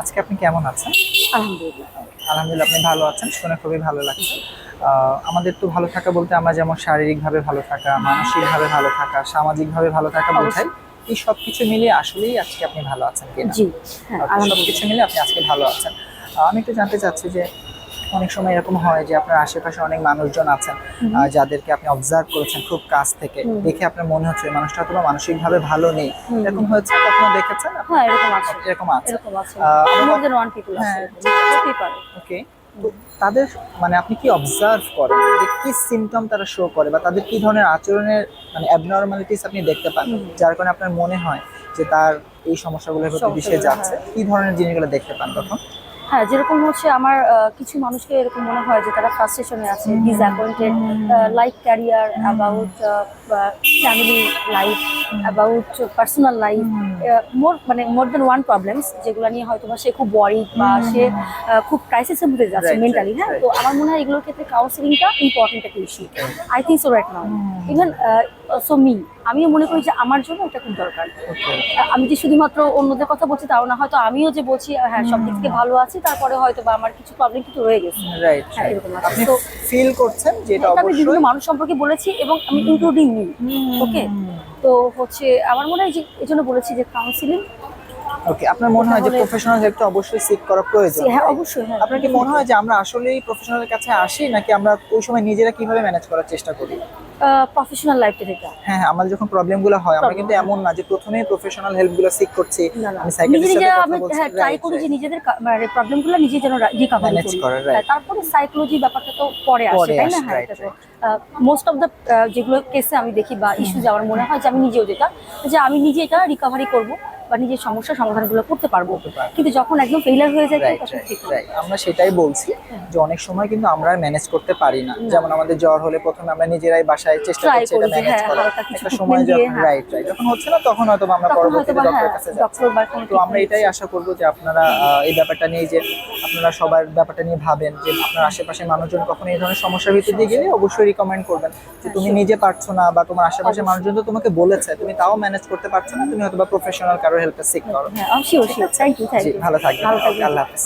আজকে আপনি কেমন আছেন? আলহামদুলিল্লাহ। আলহামদুলিল্লাহ আপনি ভালো আছেন? শুনে খুবই ভালো লাগছে। আমাদের তো ভালো থাকা বলতে আমরা যেমন শারীরিকভাবে ভালো থাকা মানসিকভাবে ভালো থাকা সামাজিকভাবে ভালো থাকা বোঝাই এই সব কিছু মিলিয়ে আসলেই আজকে আপনি ভালো আছেন কিনা জি সব কিছু মিলে আপনি আজকে ভালো আছেন। আমি একটু জানতে চাচ্ছি যে অনেক সময় এরকম হয় যে আপনার আশেপাশে অনেক মানুষজন আছেন যাদেরকে আপনি অবজার্ভ করেছেন খুব কাছ থেকে দেখে আপনার মনে হচ্ছে মানুষটা হয়তো মানসিকভাবে ভালো নেই। এরকম হয়েছে কখনো দেখেছেন হ্যাঁ এরকম আছে। এরকম আছে। আছে। হ্যাঁ। ওকে তাদের মানে আপনি কি অবজার্ভ করেন যে কি সিমটম তারা শো করে বা তাদের কি ধরনের আচরণের মানে অ্যাবনর্মালিটিস আপনি দেখতে পান যার কারণে আপনার মনে হয় যে তার এই সমস্যাগুলোর প্রতি সে সমস্যাগুলো, যাচ্ছে হ্যাঁ। কি ধরনের জিনিসগুলো দেখতে পান তখন? হ্যাঁ যেরকম হচ্ছে আমার কিছু মানুষকে এরকম মনে হয় যে তারা ফ্রাস্ট্রেশনে আছে disappointed life career about family life about personal life more মানে মোর দেন ওয়ান প্রবলেমস যেগুলো নিয়ে হয়তো বা সে খুব ওয়ারি বা সে খুব ক্রাইসিসের মধ্যে যাচ্ছে মেন্টালি হ্যাঁ? তো আমার মনে হয় এগুলোর ক্ষেত্রে কাউন্সিলিংটা ইম্পর্টেন্ট একটা issue I think so right now even so me আমিও মনে করি যে আমার জন্য এটা খুব দরকার। আমি যে শুধুমাত্র অন্যদের কথা বলছি তাও না হয়তো আমিও যে বলছি হ্যাঁ সব দিক থেকে ভালো আছি তারপরে হয়তো বা আমার কিছু প্রবলেম কিছু রয়ে গেছে। রাইট হ্যাঁ। আপনি তো ফিল করছেন যে এটা এটা আমি বিভিন্ন মানুষ সম্পর্কে বলেছি এবং আমি ইনক্লুডিং মি ওকে তো হচ্ছে আমার মনে হয় যে এই জন্য বলেছি যে কাউন্সিলিং ওকে আপনার মনে হয় যে প্রফেশনাল হেল্পটা অবশ্যই সিক করা প্রয়োজন? হ্যাঁ অবশ্যই হ্যাঁ। আপনার কি মনে হয় যে আমরা আসলেই প্রফেশনালের কাছে আসি নাকি আমরা ওই সময় নিজেরা কীভাবে ম্যানেজ করার চেষ্টা করি? প্রফেশনাল লাইফটা থেকে হ্যাঁ হ্যাঁ আমাদের যখন প্রবলেমগুলো হয় আমরা কিন্তু এমন না যে প্রথমেই প্রফেশনাল হেল্পগুলো সিক করছি। আমি সাইকিয়াট্রিস্টের সাথে আমি কথা বলছি হ্যাঁ ট্রাই করি যে নিজেদের মানে প্রবলেমগুলো নিজে যেন রিকভারি করি। হ্যাঁ, তারপরে সাইকোলজি ব্যাপারটা তো পরে আসে তাই না? হ্যাঁ এটা তো মোস্ট অফ দ্য যেগুলো কেসে আমি দেখি বা ইস্যু আমার মনে হয় যে আমি নিজেও যেটা যে আমি নিজে এটা রিকভারি করব। বা নিজের সমস্যার সমাধানগুলো করতে পারব। কিন্তু যখন একদম ফেইলার হয়ে যায় রাইট রাইট আমরা সেটাই বলছি যে অনেক সময় কিন্তু আমরা ম্যানেজ করতে পারি না। যেমন আমাদের জ্বর হলে প্রথমে আমরা নিজেরাই বাসায় চেষ্টা করছি এটা ম্যানেজ হ্যাঁ, করার। একটা সময় যখন হ্যাঁ। রাইট রাইট যখন হচ্ছে না তখন হয়তো আমরা পরবর্তীতে হ্যাঁ ডক্টরের কাছে যাচ্ছি। বা কোনো তো আমরা এটাই আশা করব যে আপনারা এই ব্যাপারটা নিয়ে যে আপনারা সবার ব্যাপারটা নিয়ে ভাবেন যে আপনার আশেপাশে মানুষজন কখনো এই ধরনের সমস্যার ভিতর দিয়ে গেলে অবশ্যই রিকমেন্ড করবেন যে তুমি নিজে পারছ না বা তোমার আশেপাশে মানুষজন তো তোমাকে বলেছে তুমি তাও ম্যানেজ করতে পারছ না তুমি হয়তো বা প্রফেশনাল কারও হেল্পটা সিক করো হ্যাঁ sure sure thank you thank you ভালো থাকবেন। আল্লাহ হাফেজ। আল্লাহ হাফেজ।